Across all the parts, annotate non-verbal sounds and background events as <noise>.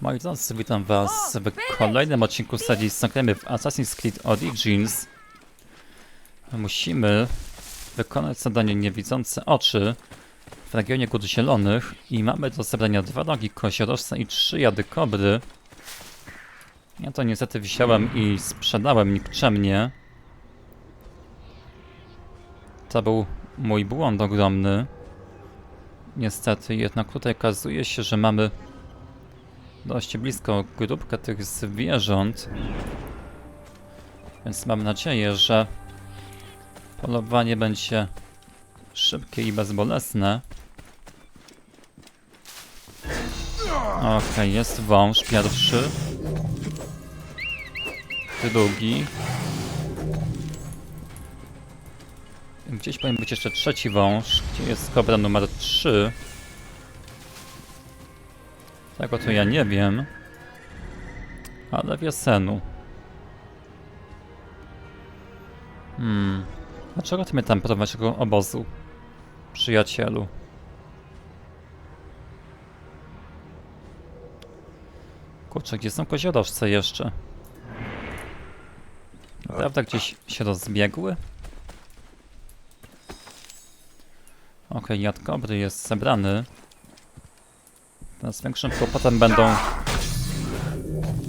Moi drodzy, witam was w kolejnym odcinku serii Zagrajmy w Assassin's Creed Origins. Musimy wykonać zadanie niewidzące oczy w regionie Gór Zielonych i mamy do zebrania dwa nogi koziorożca i trzy jady kobry. Ja to niestety wziąłem i sprzedałem nikczemnie. To był mój błąd ogromny. Niestety, jednak tutaj okazuje się, że mamy dość blisko grupkę tych zwierząt. Więc mam nadzieję, że polowanie będzie szybkie i bezbolesne. Okej, jest wąż pierwszy. Drugi. Gdzieś powinien być jeszcze trzeci wąż. Gdzie jest kobra numer 3? Tego to ja nie wiem. Ale wiesenu. Hmm. Dlaczego ty mnie tam prowadzisz do obozu? Przyjacielu. Kurczę, gdzie są koziorożce jeszcze? Prawda gdzieś się rozbiegły? Okej, jad kobry jest zebrany. Teraz większym kłopotem będą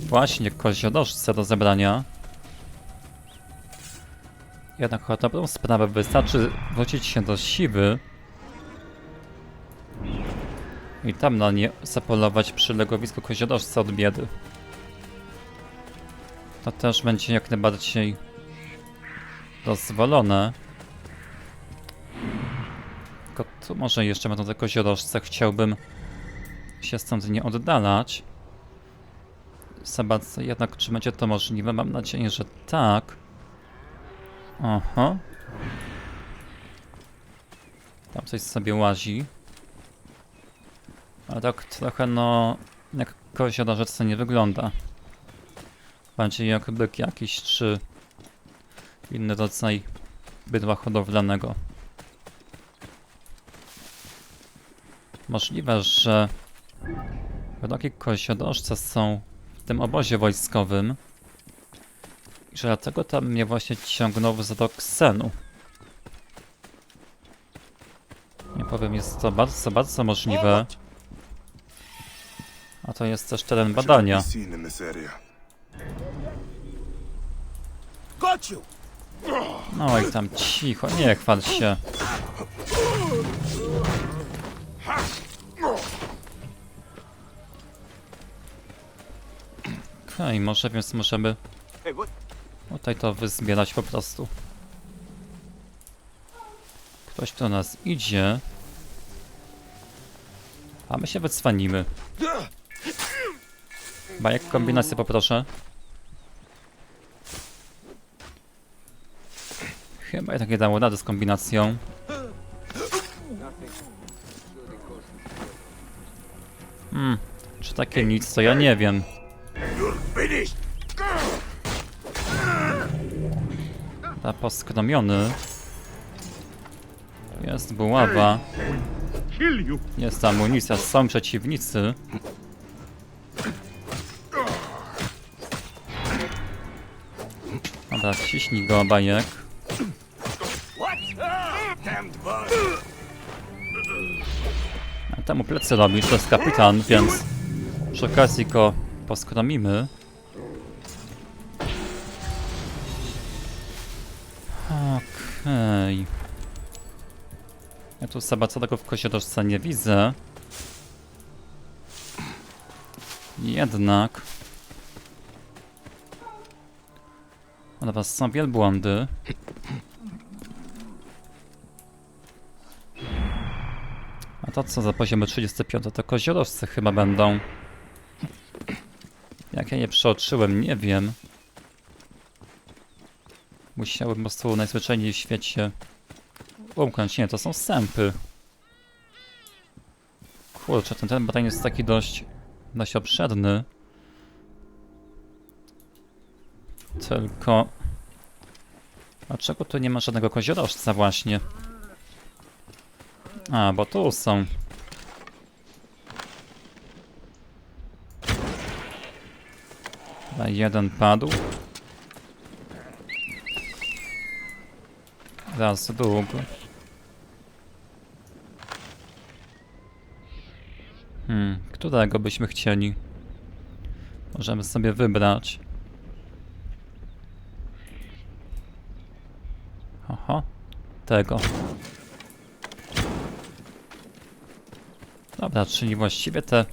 właśnie koziorożce do zebrania. Jednak o dobrą sprawę wystarczy wrócić się do siwy i tam na nie zapolować przy legowisku koziorożca od biedy. To też będzie jak najbardziej dozwolone. Tylko tu może jeszcze będą te koziorożce. Chciałbym się stąd nie oddalać. Zobaczę jednak, czy będzie to możliwe. Mam nadzieję, że tak. Aha. Tam coś sobie łazi. A tak trochę no... Jak koziorożec to nie wygląda. Bardziej jak byk jakiś, czy... Inny rodzaj bydła hodowlanego. Możliwe, że Rodoki koziorożce są w tym obozie wojskowym i że dlatego tam mnie właśnie ciągnął z Roxenu. Nie powiem, jest to bardzo, bardzo możliwe. A to jest też teren badania. No i tam cicho, nie chwal się. Okej, może więc możemy tutaj to wyzbierać po prostu. Ktoś do nas idzie. A my się wycwanimy. Bajek kombinację poproszę. Chyba tak nie dało rady z kombinacją. Hmm, czy takie nic, to ja nie wiem. Ta poskromiony. Jest buława. Jest amunicja, są przeciwnicy. Dobra, ciśnij go, bajek. A temu plecy robisz, to jest kapitan, więc przy okazji go poskromimy. Okej. Ja tu Sabacorego w koziorożce nie widzę. Jednak... Ale was są wielbłądy. A to co za poziomy 35? To koziorożce chyba będą. Jak ja je przeoczyłem, nie wiem. Musiałem po prostu najzwyczajniej w świecie umknąć. Nie, to są sępy. Kurczę, ten, ten jest taki dość, dość obszerny. Tylko... Dlaczego tu nie ma żadnego koziorożca właśnie? A, bo tu są. Dobra, Jeden padł. Raz dług. Hmm, którego byśmy chcieli? Możemy sobie wybrać. Oho, tego. Dobra, czyli właściwie te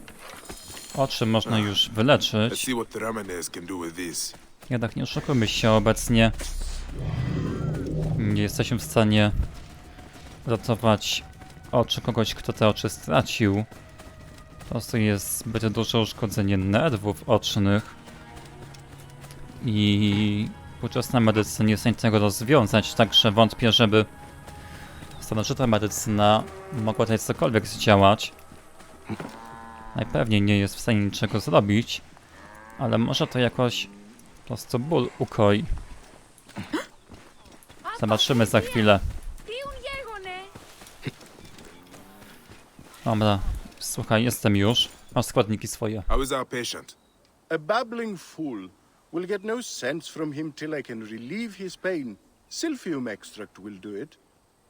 oczy można już wyleczyć. Jednak nie oszukujmy się obecnie. Nie jesteśmy w stanie ratować oczy kogoś, kto te oczy stracił. Po prostu jest zbyt duże uszkodzenie nerwów ocznych. I współczesna medycyna nie jest w stanie tego rozwiązać, także wątpię, żeby starożytna medycyna mogła tutaj cokolwiek zdziałać. Najpewniej nie jest w stanie niczego zrobić, ale może to jakoś po prostu ból ukoi. Zobaczymy za chwilę. Dobra, słuchaj, jestem już. Masz składniki swoje. How is our patient? A babbling fool will get no sense from him till I can relieve his pain. Silphium extract will do it.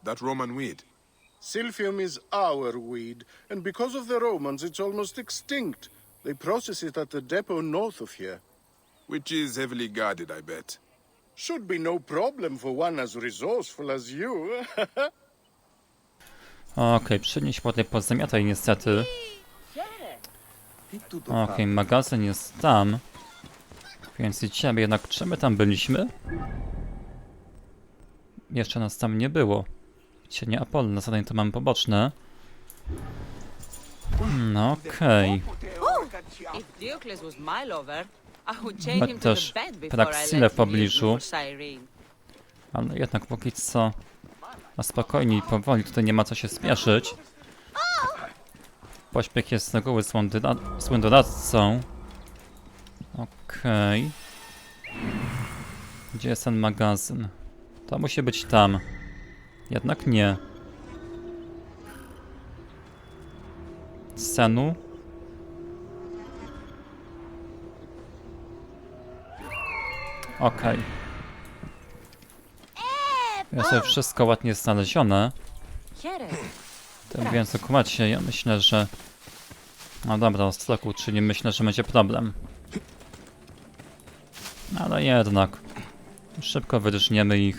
That Roman weed. Silphium is our weed, and because of the Romans, it's almost extinct. They process it at the depot north of here. Which is heavily guarded, I bet. Should be no problem for one as resourceful as you. <laughs> Okej, przynieś ładnie pozamiataj niestety. Okej, magazyn jest tam. Więc i ciebie, jednak czy my tam byliśmy? Jeszcze nas tam nie było. Cienie Apollo, zadanie to mamy poboczne. No okej. If Ma też Praxile w pobliżu. Ale jednak póki co na spokojnie i powoli, tutaj nie ma co się spieszyć. Pośpiech jest z reguły dyda- złym doradcą. Okej. Gdzie jest ten magazyn? To musi być tam. Jednak nie. Senu? Okej. Jest sobie wszystko ładnie znalezione. Tym w języku macie, ja myślę, że... No dobra, ostroku, czyli myślę, że będzie problem. Ale jednak. Szybko wydrzniemy ich.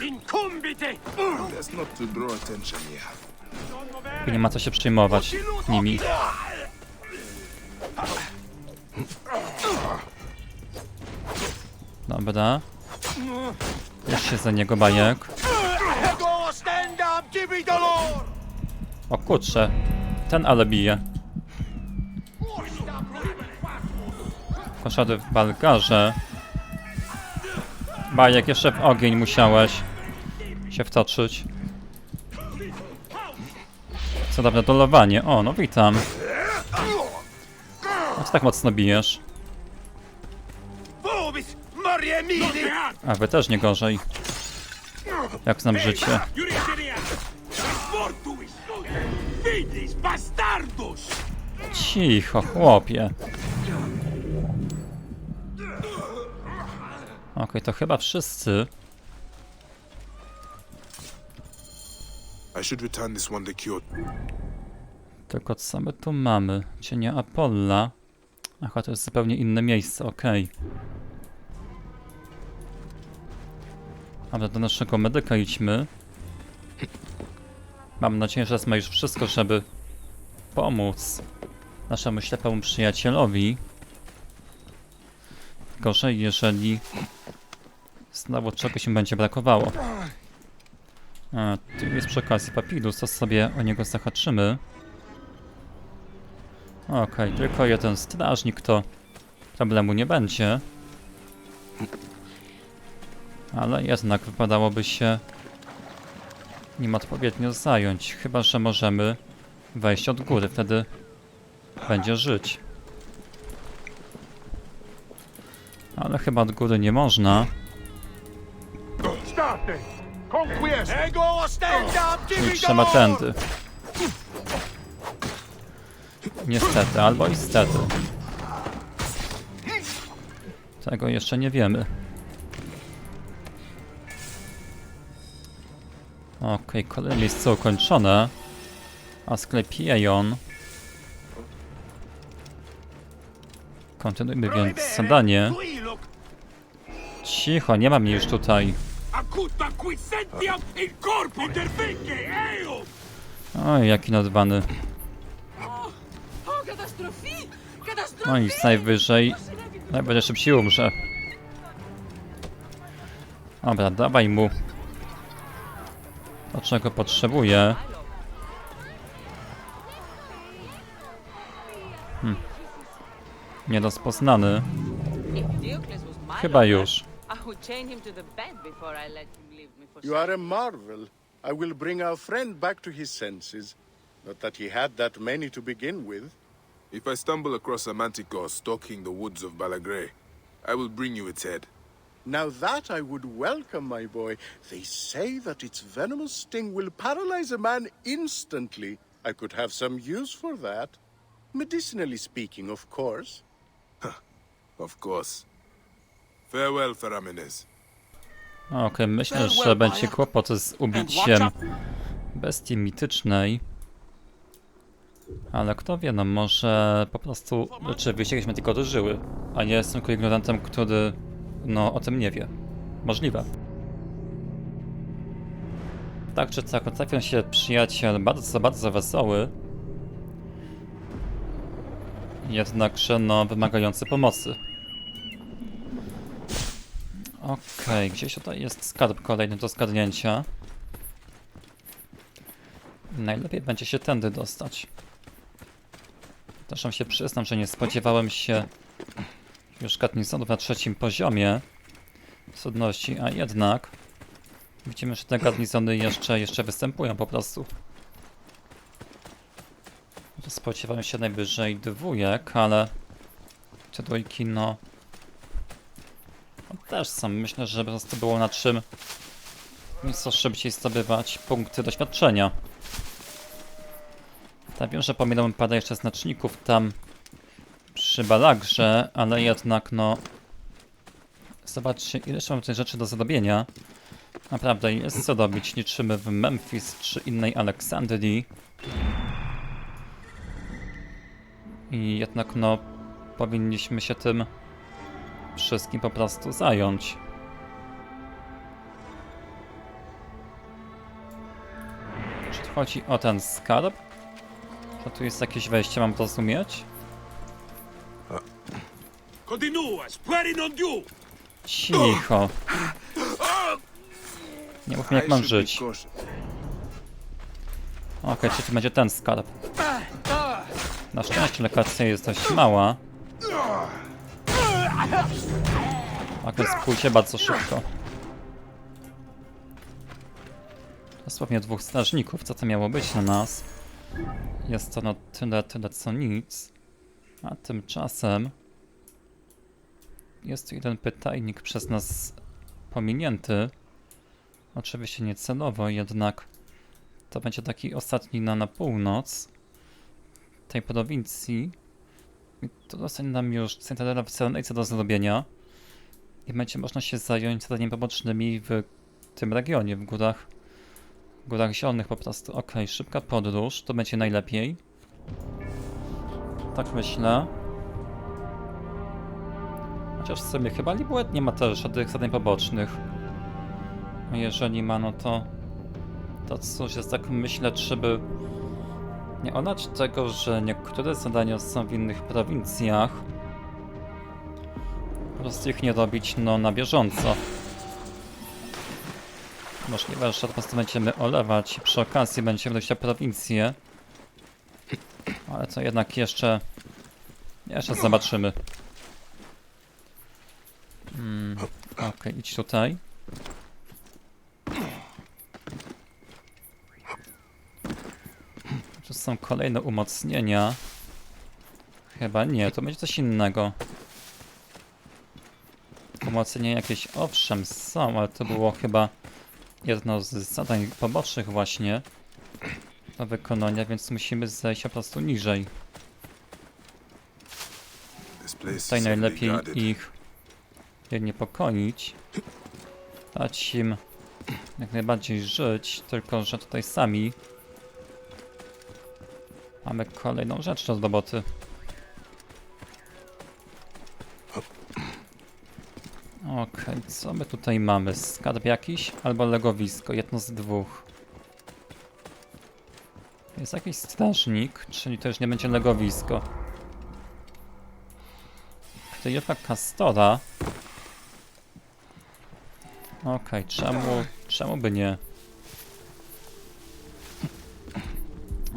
Nie ma co się przejmować nimi. Dobra. Bierz się za niego, bajek. O kurczę. Ten ale bije. Poszedł w balgarze. Bajek, jeszcze w ogień musiałeś się wtoczyć. Co dawne dolowanie. O, no witam. A co tak mocno bijesz? A wy też nie gorzej. Jak znam życie. Cicho, chłopie. Okej, to chyba wszyscy. Tylko co my tu mamy? Cienie Apolla. Aha, to jest zupełnie inne miejsce, okej. Dobra, do naszego medyka idźmy. Mam nadzieję, że ma już wszystko, żeby pomóc naszemu ślepemu przyjacielowi. Gorzej, jeżeli znowu czegoś im będzie brakowało. A, tu jest przy okazji papirus, to sobie o niego zahaczymy. Okej, tylko jeden strażnik, to problemu nie będzie. Ale jednak wypadałoby się nim odpowiednio zająć, chyba że możemy wejść od góry, wtedy będzie żyć. Ale chyba od góry nie można. I trzeba tędy. Niestety, albo istety. Tego jeszcze nie wiemy. Okej, kolejne miejsce ukończone. Asklepieion. Kontynuujmy więc zadanie. Cicho, nie ma mnie już tutaj. Oj, jaki nadbany. Oh! Catastrophe! No nic, najwyżej. Najwyżej szybciej umrze. Dobra, dawaj mu. To czego Diocles was my Chyba już. You are a marvel. I will bring our friend back to his senses. Not that he had that many to begin with. If I stumble across a manticore stalking the woods of Balagray, I will bring you its head. Now that I would welcome, my boy. They say that its venomous sting will paralyze a man instantly. I could have some use for that. Medicinally speaking, of course. Of course. Farewell, Feramenes. Okej, myślę, że będzie kłopot z ubiciem bestii mitycznej. Ale kto wie, no może po prostu rzeczywiście jakieś tylko dożyły, a nie jestem tylko ignorantem, który no o tym nie wie. Możliwe. Tak czy tak, trafił się przyjaciel bardzo, bardzo wesoły. Jednakże no wymagający pomocy. Okej, gdzieś tutaj jest skarb kolejny do zgadnięcia. Najlepiej będzie się tędy dostać. Zresztą się przyznam, że nie spodziewałem się już garnizonów na trzecim poziomie trudności, a jednak widzimy, że te garnizony jeszcze, jeszcze występują po prostu. Spodziewałem się najwyżej dwójek, ale te dwójki no no też są. Myślę, że po prostu było na czym nieco szybciej zdobywać punkty doświadczenia. Tak wiem, że pominąłem parę jeszcze znaczników tam przy balagrze, ale jednak no... Zobaczcie, ile jeszcze mam tutaj rzeczy do zrobienia. Naprawdę jest co robić. Liczymy w Memphis czy innej Aleksandrii. I jednak no... Powinniśmy się tym wszystkim po prostu zająć. Czy chodzi o ten skarb? Że tu jest jakieś wejście, mam rozumieć? Continua, spari non diu! Cicho. Nie mów mi jak mam żyć. Okej, czy to będzie ten skarb? Na szczęście lokacja jest dość mała. Tak więc pójdzie bardzo szybko. Dosłownie dwóch strażników, co to miało być na nas? Jest to no tyle, tyle co nic. A tymczasem jest jeden pytajnik przez nas pominięty. Oczywiście nie celowo, jednak to będzie taki ostatni na, na północ tej prowincji. I to zostanie nam już Cytadela w do zrobienia. I będzie można się zająć zadaniami pobocznymi w tym regionie, w górach, górach zielonych po prostu. Okej, szybka podróż, to będzie najlepiej. Tak myślę. Chociaż w sumie chyba nie ma też żadnych zadań pobocznych. A jeżeli ma, no to... To cóż, jest tak myślę, czy by... Nie olać tego, że niektóre zadania są w innych prowincjach. Po prostu ich nie robić, no, na bieżąco. Możliwe, że po prostu będziemy olewać i przy okazji będziemy dojść na prowincję. Ale to jednak jeszcze... Jeszcze zobaczymy. Okej, idź tutaj. Tu są kolejne umocnienia. Chyba nie, to będzie coś innego. Umocnienia jakieś owszem są, ale to było chyba jedno z zadań pobocznych właśnie do wykonania, więc musimy zejść po prostu niżej. Tutaj najlepiej ich je niepokoić. Dać im jak najbardziej żyć, tylko że tutaj sami mamy kolejną rzecz do roboty. Okej, co my tutaj mamy? Skarb jakiś albo legowisko, jedno z dwóch. Jest jakiś strażnik, czyli to już nie będzie legowisko. Kryjówka Kastora. Okej, czemu, czemu by nie?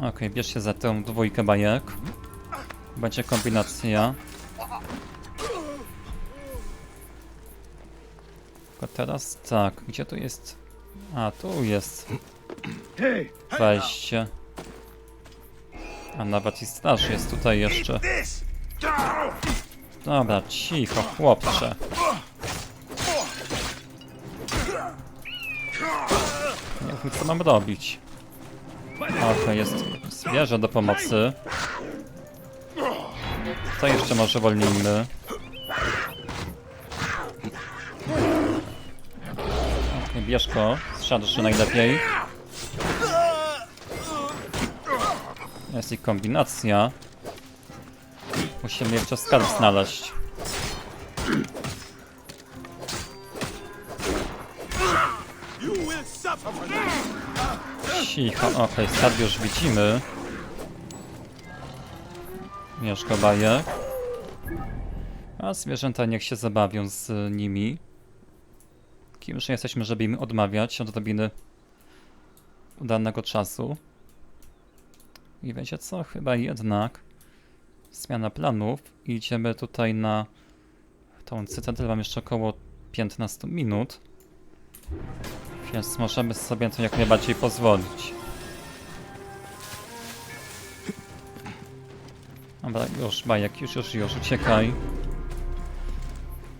Okej, bierz się za tę dwójkę bajek. Będzie kombinacja. Tylko teraz tak, gdzie tu jest? A, tu jest wejście. A nawet i straż jest tutaj jeszcze. Dobra, cicho, chłopcze. Co mam robić. Okej, jest zwierzę do pomocy. Co jeszcze może wolnijmy? Okej, bierz go, strzelszy najlepiej. Jest i kombinacja. Musimy jeszcze skarb znaleźć. Cicho, okej, skarb już widzimy. Mieszko bajek. A zwierzęta niech się zabawią z nimi. Kimże jesteśmy, żeby im odmawiać odrobiny udanego czasu. I wiecie co? Chyba jednak zmiana planów. Idziemy tutaj na tą cytadelę. Mam jeszcze około 15 minut. Więc możemy sobie to jak najbardziej pozwolić. Dobra, już, bajek, już, już, już, uciekaj.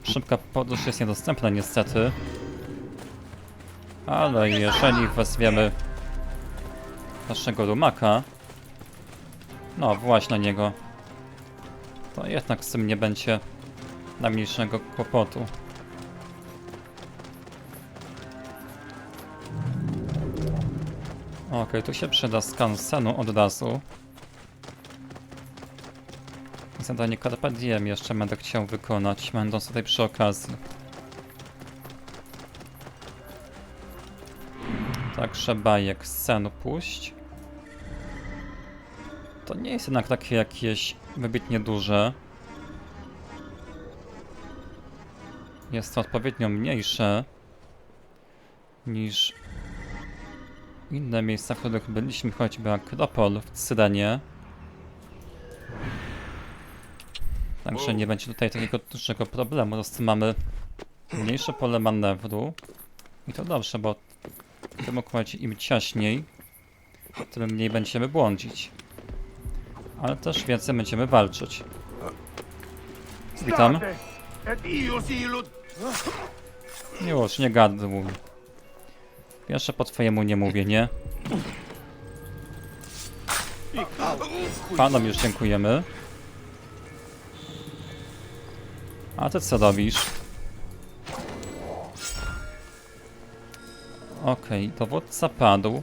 Szybka podróż jest niedostępna niestety. Ale jeżeli wezwiemy naszego rumaka, no właśnie niego, to jednak z tym nie będzie najmniejszego kłopotu. Okej, tu się przyda skan senu od razu. Zadanie Carpe jeszcze będę chciał wykonać, będąc tutaj przy okazji. Także bajek z senu puść. To nie jest jednak takie jakieś wybitnie duże. Jest to odpowiednio mniejsze niż inne miejsca, w których byliśmy, choćby Akropol w Cyrenie. Także nie będzie tutaj takiego dużego problemu. Po prostu mamy mniejsze pole manewru. I to dobrze, bo tym układzie im ciaśniej, tym mniej będziemy błądzić. Ale też więcej będziemy walczyć. Witam. Już, nie gaduj. Jeszcze po twojemu nie mówię, nie? Panom już dziękujemy. A ty co robisz? Okej, dowódca padł.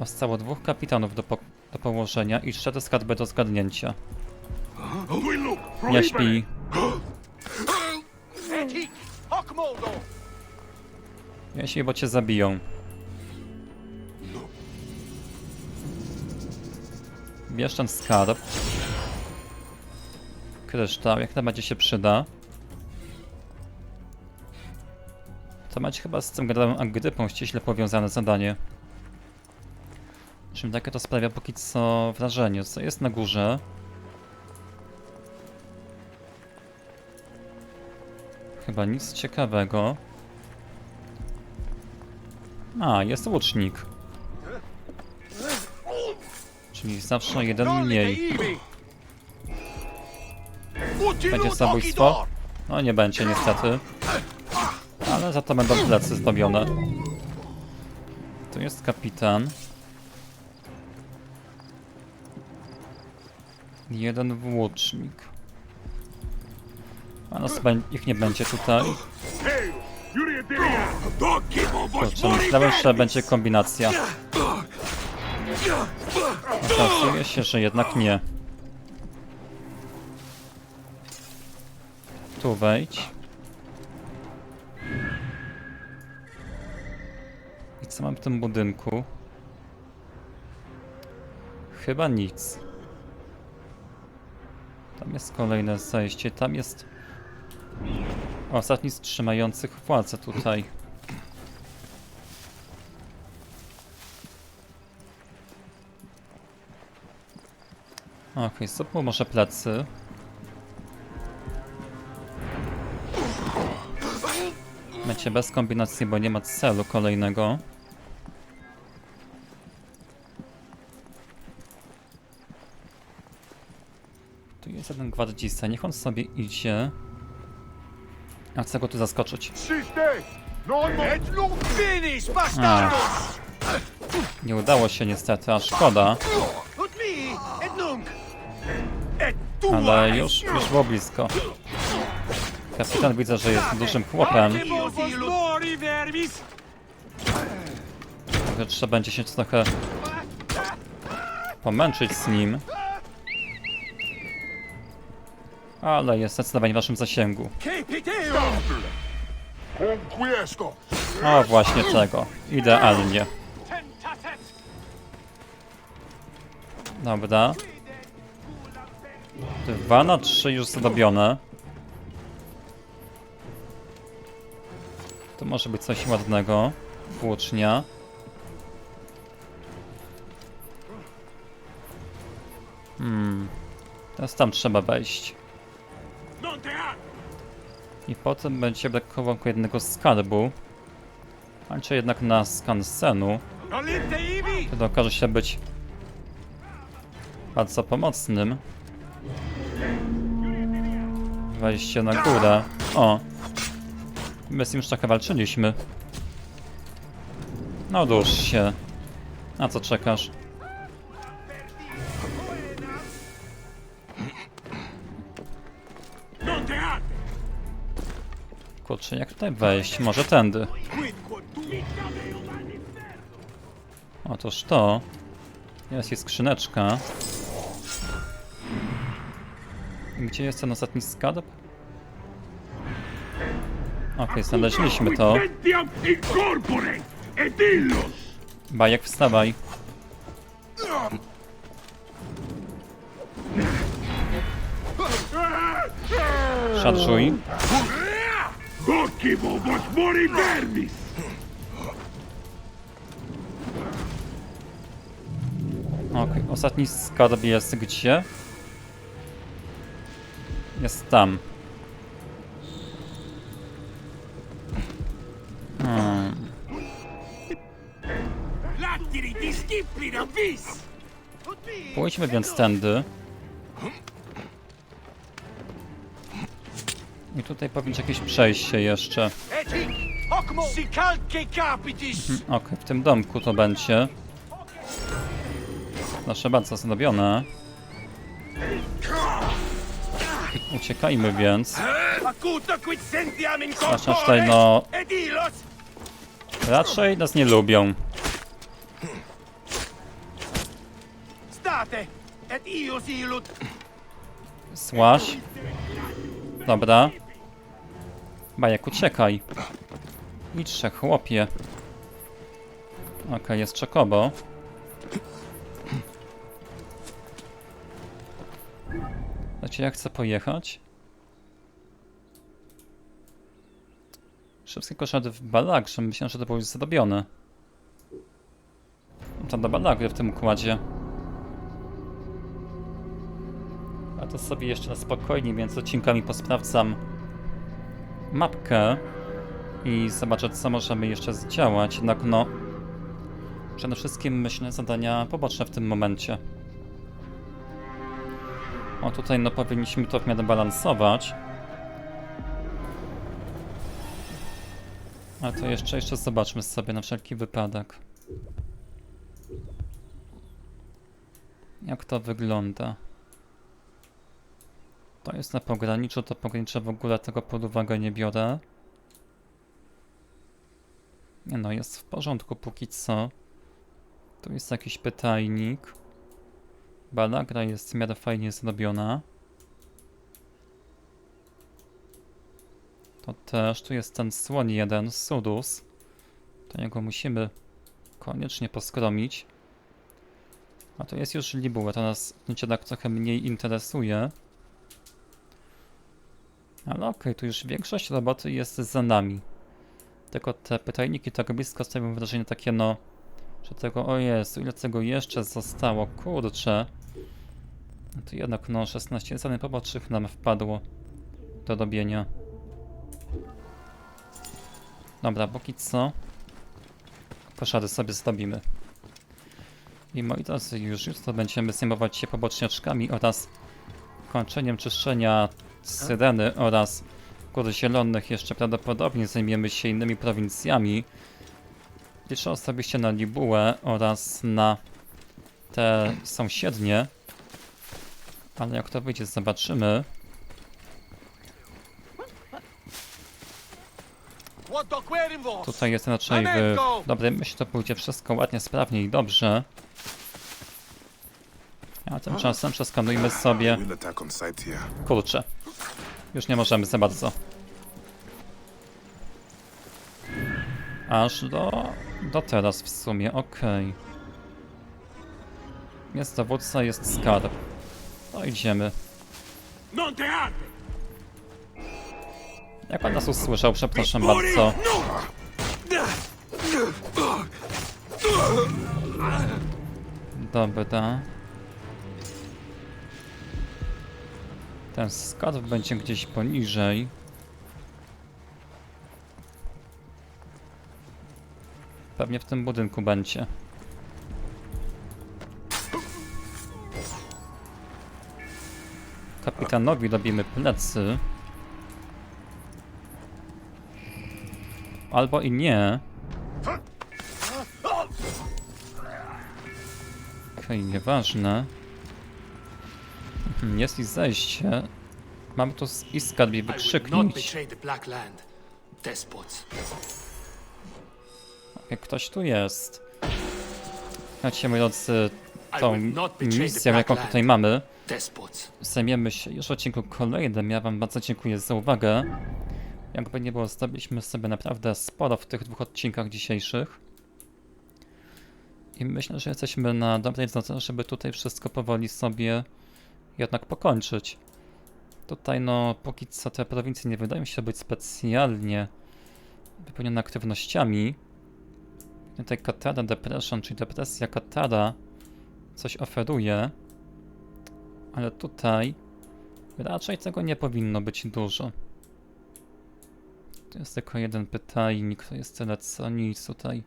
Zostało dwóch kapitanów do, po do położenia i cztery skarby do zgadnięcia. Nie śpi. Nie śpi, bo cię zabiją. Bierz ten skarb. Kryształ, jak najbardziej się przyda. To macie chyba z tym generałem Agrypą ściśle powiązane zadanie. Czym takie to sprawia póki co wrażenie, co jest na górze. Chyba nic ciekawego. A, jest łucznik. Czyli zawsze jeden mniej. Będzie zabójstwo? No nie będzie niestety. Ale za to będą plecy zdobione. Tu jest kapitan. Jeden włócznik. A nas bę- ich nie będzie tutaj. Kurczę, myślałem, że będzie kombinacja. Okazuje się, że jednak nie. Tu wejdź. I co mam w tym budynku? Chyba nic. Tam jest kolejne zejście, tam jest ostatni z trzymających władzę tutaj. Okej, zróbmy może plecy. Będzie bez kombinacji, bo nie ma celu kolejnego. Tu jest jeden gwardzista, niech on sobie idzie. A chcę go tu zaskoczyć. A, nie udało się niestety, a szkoda. Ale już, już było blisko. Kapitan widzę, że jest dużym chłopem, także trzeba będzie się trochę pomęczyć z nim. Ale jest zdecydowanie w naszym zasięgu. O, właśnie tego. Idealnie. Dobra. Dwa na trzy już zrobione. To może być coś ładnego. Włócznia. Hmm. Teraz tam trzeba wejść. I potem będzie brakowało jednego skarbu. Kończę jednak na skansenu. Wtedy okaże się być bardzo pomocnym. Wejście na górę. O! My z już trochę walczyliśmy. No dusz się. Na co czekasz? Kurczę, jak tutaj wejść? Może tędy. Otóż to. Jest i skrzyneczka. Gdzie jest ten ostatni skarb? Okej, znaleźliśmy to. Bajek, wstawaj. Szarżuj. Okej, ostatni skarb jest gdzie? Jest tam. Pójdźmy więc tędy. I tutaj powinno jakieś przejście jeszcze. Capitis! Okej, w tym domku to będzie. Nasze bardzo zrobione. Uciekajmy więc. Tutaj, no, raczej nas nie lubią. Słaś. Dobra. Bajek, uciekaj. Idźże, chłopie. Okej, jest czekobo. Znacie, jak chcę pojechać? Wszystkie koszady w balagrze. Myślałem, że to było już zrobione. To do balagry w tym układzie. To sobie jeszcze na spokojnie między odcinkami posprawdzam mapkę i zobaczę co możemy jeszcze zdziałać. Jednak no, przede wszystkim myślę zadania poboczne w tym momencie. O tutaj no powinniśmy to w miarę balansować. A to jeszcze, jeszcze zobaczmy sobie na wszelki wypadek. Jak to wygląda? To jest na pograniczu, to pogranicze w ogóle tego pod uwagę nie biorę. Nie no, jest w porządku póki co. Tu jest jakiś pytajnik. Balagra jest w miarę fajnie zrobiona. To też, tu jest ten słoń jeden, Sudus. To niego musimy koniecznie poskromić. A to jest już Libuła, to nas tak trochę mniej interesuje. Ale okej, tu już większość roboty jest za nami. Tylko te pytajniki tak blisko stawią wrażenie takie no, że tego, o Jezu, ile tego jeszcze zostało, kurczę. No to jednak no, 16 zadań pobocznych nam wpadło do robienia. Dobra, póki co koszary sobie zrobimy. I moi drodzy, już jutro będziemy zajmować się poboczniaczkami oraz kończeniem czyszczenia Syreny oraz Gór Zielonych. Jeszcze prawdopodobnie zajmiemy się innymi prowincjami. Liczę osobiście na Libułę oraz na te sąsiednie. Ale jak to wyjdzie, zobaczymy. Tutaj jest raczej w dobrej myśli, to pójdzie wszystko ładnie, sprawnie i dobrze. A tymczasem przeskanujmy sobie. Kurczę. Już nie możemy za bardzo. Aż do... do teraz w sumie, okej. Jest dowódca, jest skarb. No idziemy. Jak on nas usłyszał, przepraszam bardzo. Dobra. Ten skarb będzie gdzieś poniżej. Pewnie w tym budynku będzie. Kapitanowi robimy plecy. Albo i nie. Okej, nieważne. Jest i zejście. Mam tu z- i skarb i I will not wykrzyknik. betray the Black Land. Despots. Jak ktoś tu jest. Słuchajcie, moi drodzy, tą misją, jaką tutaj mamy, zajmiemy się już w odcinku kolejnym. Ja wam bardzo dziękuję za uwagę. Jakby nie było, zrobiliśmy sobie naprawdę sporo w tych dwóch odcinkach dzisiejszych. I myślę, że jesteśmy na dobrej drodze, żeby tutaj wszystko powoli sobie jednak pokończyć. Tutaj no, póki co te prowincje nie wydają się być specjalnie wypełnione aktywnościami. Tutaj Katara Depression, czyli depresja Katara coś oferuje. Ale tutaj raczej tego nie powinno być dużo. Tu jest tylko jeden pytajnik, to jest tyle co nic tutaj.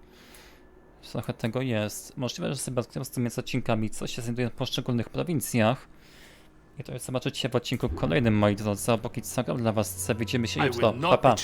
Trochę tego jest. Możliwe, że sobie z tymi odcinkami, co się znajduje w poszczególnych prowincjach. I to już zobaczycie w odcinku kolejnym, moi drodzy. A póki co dla was, widzimy się jutro. Pa, pa.